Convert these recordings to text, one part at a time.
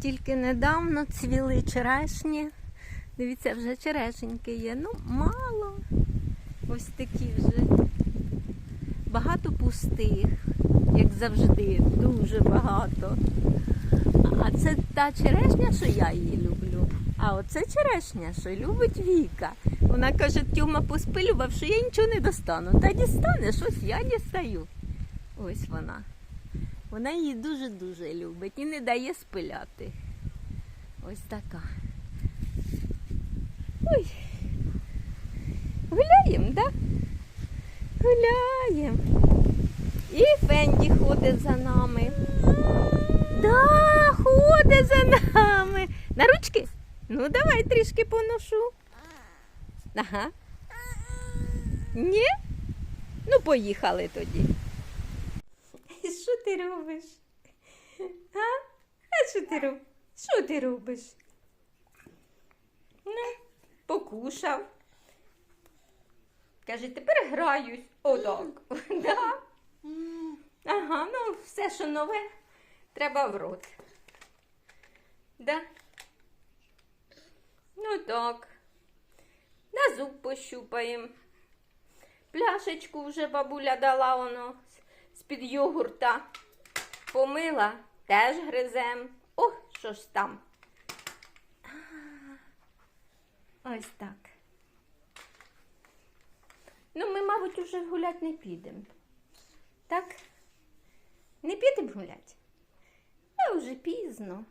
тільки недавно цвіли черешні. Дивіться, вже черешеньки є. Ну, мало. Ось такі вже. Багато пустих, як завжди, дуже багато. А це та черешня, що я її люблю. А оце черешня, що любить Віка. Вона каже, Тьома поспилював, що я нічого не достану. Та дістанеш, ось я дістаю. Ось вона. Вона її дуже-дуже любить і не дає спиляти. Ось така. Ой. Гуляємо, так? Да? Гуляємо. І Фенді ходить за нами. Да, ходить за нами. На ручки? Ну, давай трішки поношу. Ага. Ні? Ну, поїхали тоді. Ти робиш? А? А що ти робиш? Що ти робиш? Ну, покушав. Каже, тепер граюсь. Отак. Да? Ага, ну все, що нове, треба в рот. Да? Ну так. На зуб пощупаємо. Пляшечку вже бабуля дала воно з-під йогурта. Помила, теж гризем. О, що ж там. Ось так. Ну, ми, мабуть, уже гулять не підемо. Так? Не підемо гулять? А вже пізно.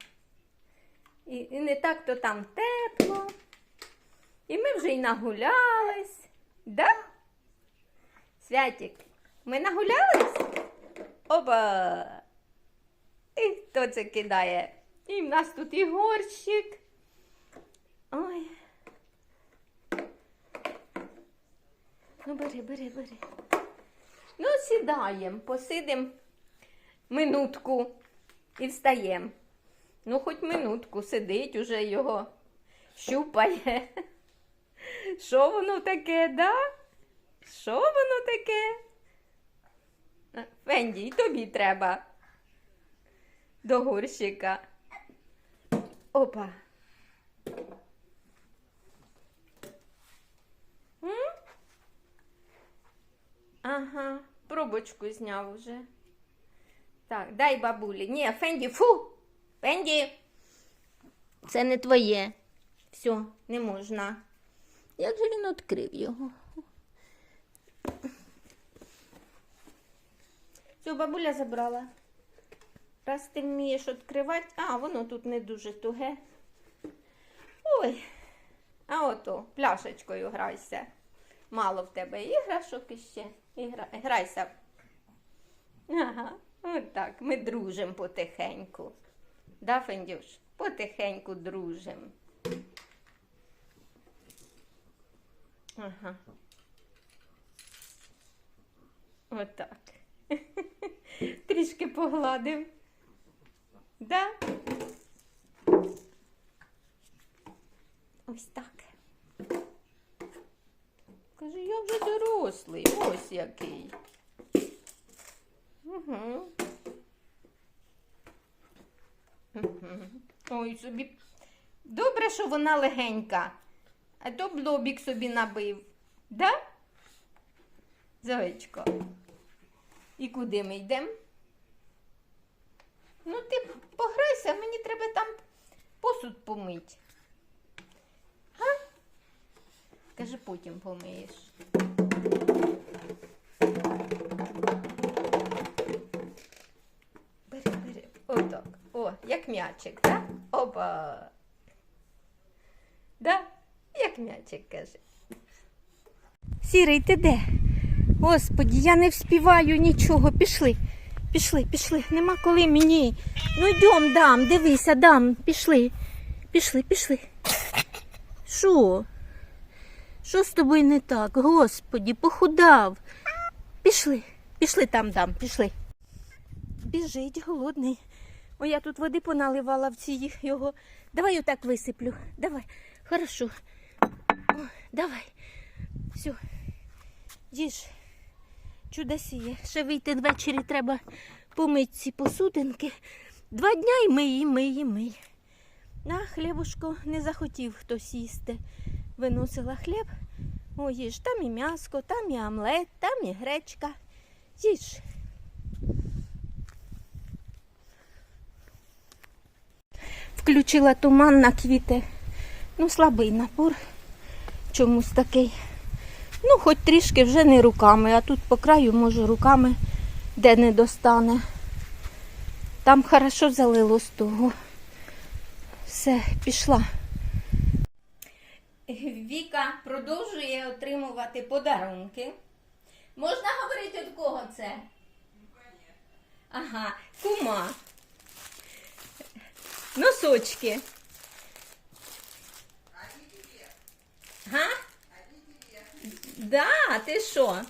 І, і не так то там тепло. І ми вже й нагулялись. Да? Святик, ми нагулялись? Оба! І хто це кидає? І в нас тут і горщик. Ой. Ну, бери, бери, бери. Ну, сідаємо, посидимо минутку і встаємо. Ну, хоч минутку сидить, уже його щупає. Що воно таке, да? Що воно таке? Фенді, і тобі треба до горщика. Опа. Ага, пробочку зняв уже. Так, дай бабулі. Ні, Фенді, фу! Фенді! Це не твоє. Все, не можна. Як же він відкрив його? Все, бабуля забрала. Раз ти вмієш відкривати, а воно тут не дуже туге. Ой, а ото пляшечкою грайся. Мало в тебе іграшок іще. Ігра... Грайся. Ага, отак. Ми дружимо потихеньку. Да, Фендюш? Потихеньку дружимо. Ага. Отак. Трішки погладив. Да? Ось так. Каже, я вже дорослий, ось який. Угу. Ой, собі. Добре, що вона легенька, а то б лобік собі набив. Да? Зайчко. І куди ми йдемо? Ну, ти пограйся, мені треба там посуд помить. А? Каже, потім помиєш. Бери, бери. Отак. О, як м'ячик, так? Опа. Да? Як м'ячик каже. Сірий, ти де? Господі, я не вспіваю нічого. Пішли, пішли, пішли. Нема коли мені. Ну йдем, дам, дивися, дам. Пішли. Пішли, пішли. Що? Що з тобою не так? Господі, похудав. Пішли, пішли там дам, пішли. Біжить, голодний. О, я тут води поналивала в ці його. Давай отак висиплю. Давай. Хорошо. О, давай. Все. Їж. Чудосіє. Ще вийти ввечері треба помити ці посудинки. Два дня і мий, і мий, і мий. На хлібушко не захотів хтось їсти. Виносила хліб. О, їж, там і м'яско, там і омлет, там і гречка. Їж. Включила туман на квіти. Ну, слабий напор. Чомусь такий. Ну, хоч трішки вже не руками, а тут по краю, може, руками де не достане. Там хорошо залило з того. Все, пішла. Віка продовжує отримувати подарунки. Можна говорити від кого це? Ага, кума. Носочки. Га? Да, ти що?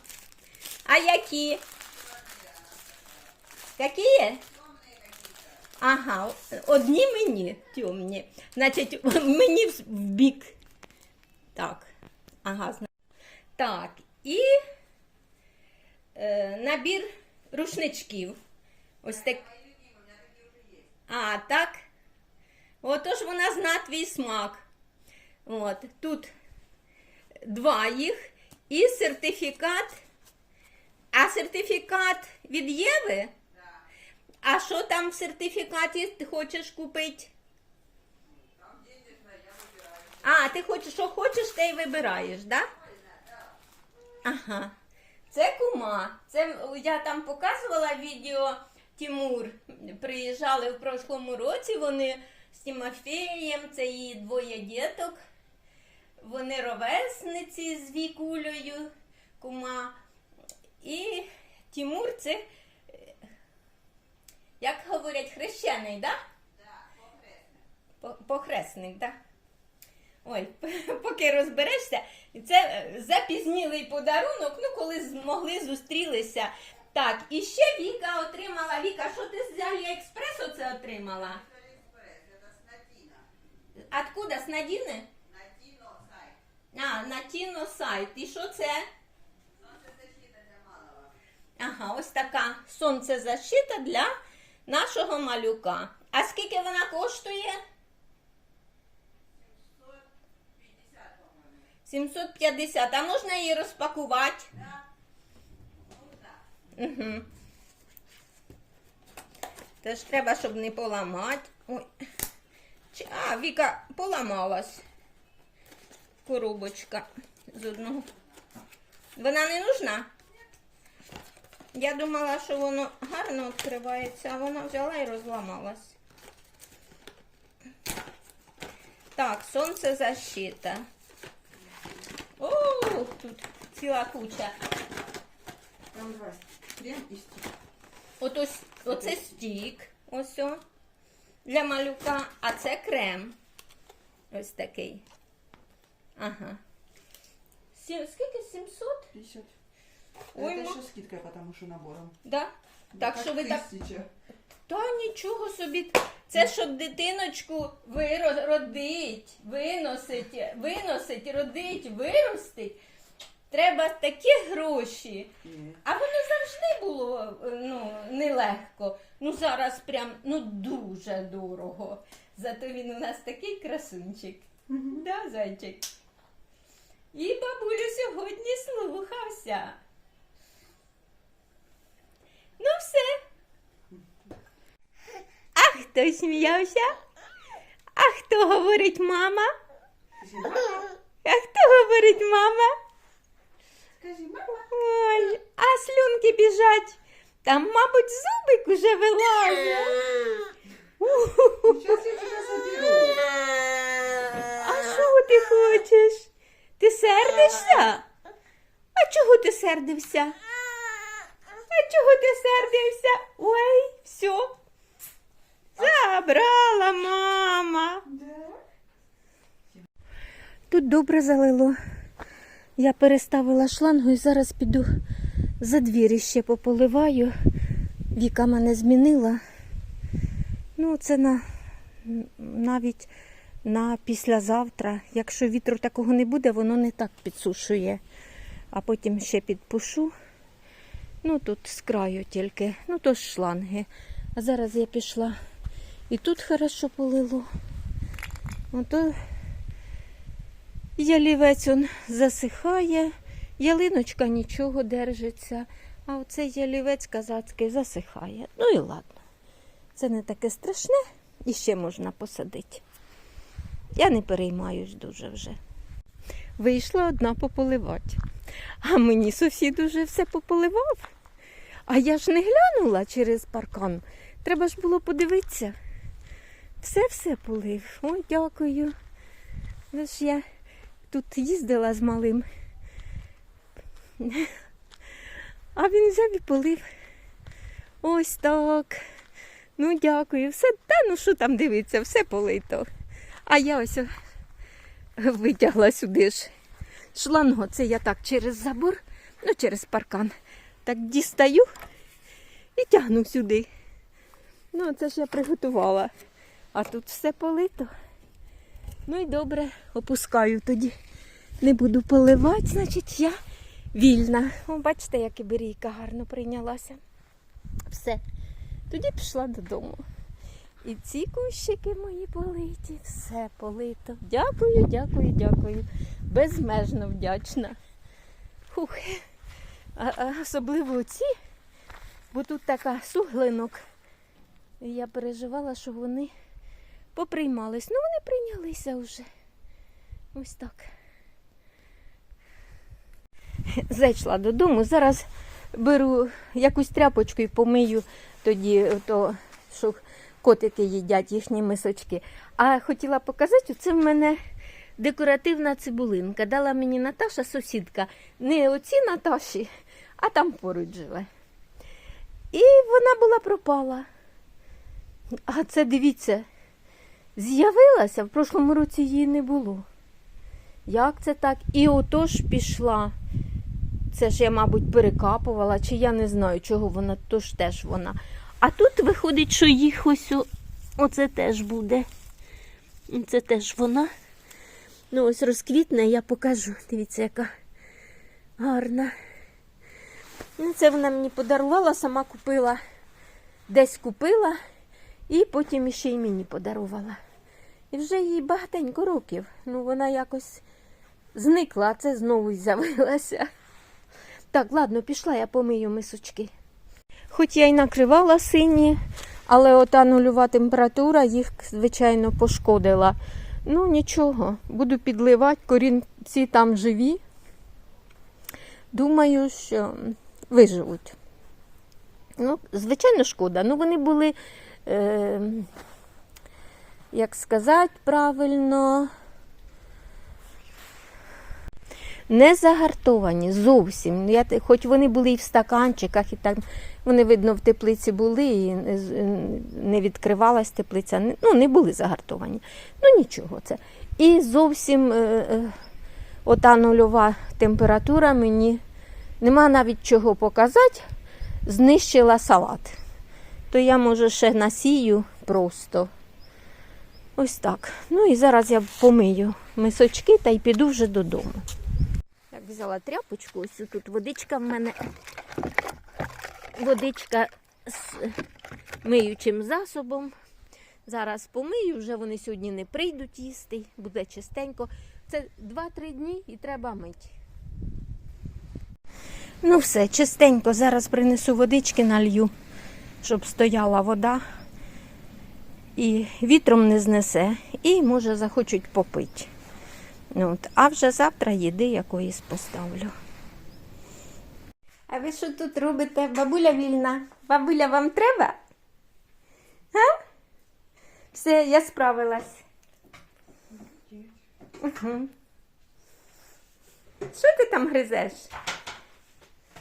А які? Які? Ага, одні мені темні. Значить, мені в бік. Так. Ага, так. І е, набір рушничків. Ось так. А, так. Отож вона зна твій смак. От, тут два їх і сертифікат. А сертифікат від Єви? А що там в сертифікаті ти хочеш купити? А, ти хочеш, що хочеш, те й вибираєш, да? Ага. Це кума. Це я там показувала відео Тимур. Приїжджали в прошлому році вони з Тимофеєм, це її двоє діток. Вони ровесниці з Вікулею, кума. І Тимур це, е, як говорять, хрещений, да? По- Похресник, да? Ой, поки розберешся, це е, запізнілий подарунок, ну коли змогли зустрілися. Так, і ще Віка отримала. Віка, що ти з Аліекспресу це отримала? Откуда? З Надіни? Тіно сайт. І що це? Ага, ось така сонцезащита для нашого малюка. А скільки вона коштує? 750. А можна її розпакувати? Угу. Теж треба, щоб не поламати. Ой. А, Віка поламалась. Коробочка з одного. Вона не нужна? Я думала, що воно гарно відкривається, а вона взяла і розламалась. Так, сонцезащита. О, тут ціла куча. Там два крем и стик. От ось, оце стік, ось о, для малюка, а це крем. Ось такий. Ага. Сім, скільки? 700? 50. Ой, Это ма- еще скидка, потому что набором. Да? Так как що ви так. Та нічого собі. Це щоб дитиночку виродить, виносить, виносить, родить, виростить. Треба такі гроші. Нет. А воно завжди було е, ну, нелегко. Ну зараз прям ну дуже дорого. Зато він у нас такий красунчик. Да, зайчик? І бабулю сьогодні слухався. Ну все. А хто сміявся? А хто говорить мама? А хто говорить мама? Скажи, мама. Ой, а слюнки біжать. Там, мабуть, зубик уже вилазить. Сейчас я тебя заберу. А що ти хочеш? Ти сердишся? А чого ти сердився? А чого ти сердився? Ой, все. Забрала мама. Тут добре залило. Я переставила шлангу і зараз піду за двір ще пополиваю. Віка мене змінила. Ну, це на навіть на післязавтра. Якщо вітру такого не буде, воно не так підсушує. А потім ще підпушу. Ну, тут з краю тільки, ну то ж шланги. А зараз я пішла. І тут хорошо полило. Ото ялівець он засихає, ялиночка нічого держиться, а оцей ялівець казацький засихає. Ну і ладно. Це не таке страшне і ще можна посадити. Я не переймаюсь дуже вже. Вийшла одна пополивати. А мені сусід уже все пополивав. А я ж не глянула через паркан. Треба ж було подивитися. Все-все полив. Ой, дякую. Ви ж я тут їздила з малим. А він взяв і полив. Ось так. Ну, дякую. Все, та ну що там дивиться, все полито. А я ось витягла сюди ж шланго. Це я так через забор, ну через паркан. Так дістаю і тягну сюди. Ну, це ж я приготувала. А тут все полито. Ну і добре, опускаю тоді. Не буду поливати, значить я вільна. О, бачите, як і берійка гарно прийнялася. Все. Тоді пішла додому. І ці кущики мої политі, все полито. Дякую, дякую, дякую. Безмежно вдячна. Хух. А, а особливо ці, бо тут така суглинок. Я переживала, що вони поприймались. Ну, вони прийнялися вже. Ось так. Зайшла додому. Зараз беру якусь тряпочку і помию тоді, то, що котики їдять їхні мисочки. А хотіла показати, це в мене декоративна цибулинка. Дала мені Наташа, сусідка, не оці Наташі, а там поруч живе. І вона була пропала. А це дивіться, з'явилася, в прошлому році її не було. Як це так? І отож пішла. Це ж я, мабуть, перекапувала, чи я не знаю, чого вона, то ж теж вона. А тут виходить, що їх ось оце теж буде. Це теж вона. Ну, ось розквітне, я покажу. Дивіться, яка гарна. Ну, це вона мені подарувала, сама купила, десь купила, і потім іще й мені подарувала. І вже їй багатенько років. Ну, вона якось зникла, а це знову з'явилася. Так, ладно, пішла, я помию мисочки. Хоч я й накривала сині, але ота нульова температура їх, звичайно, пошкодила. Ну, нічого, буду підливати, корінці там живі. Думаю, що виживуть. Ну, звичайно, шкода. Ну, вони були, е, як сказати правильно, не загартовані зовсім. Я, хоч вони були і в стаканчиках, і там вони, видно, в теплиці були, і не відкривалась теплиця. Ну, не були загартовані. Ну, нічого це. І зовсім е, е, ота нульова температура мені нема навіть чого показати, знищила салат. То я, може, ще насію просто. Ось так. Ну і зараз я помию мисочки та й піду вже додому. Так, взяла тряпочку, ось тут водичка в мене. Водичка з миючим засобом. Зараз помию, вже вони сьогодні не прийдуть їсти, буде чистенько. Це 2-3 дні і треба мити. Ну все, чистенько. Зараз принесу водички налью, щоб стояла вода. І вітром не знесе, і може захочуть попити. Ну, От. А вже завтра їди якоїсь поставлю. А ви що тут робите? Бабуля вільна? Бабуля вам треба? А? Все, я справилась. Угу. Що ти там гризеш?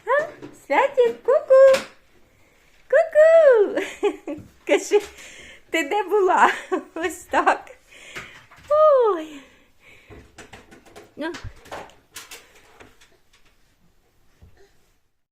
А? Святік, ку-ку. Ку-ку. Кажи, ти де була? Ось так. Ой. Ну,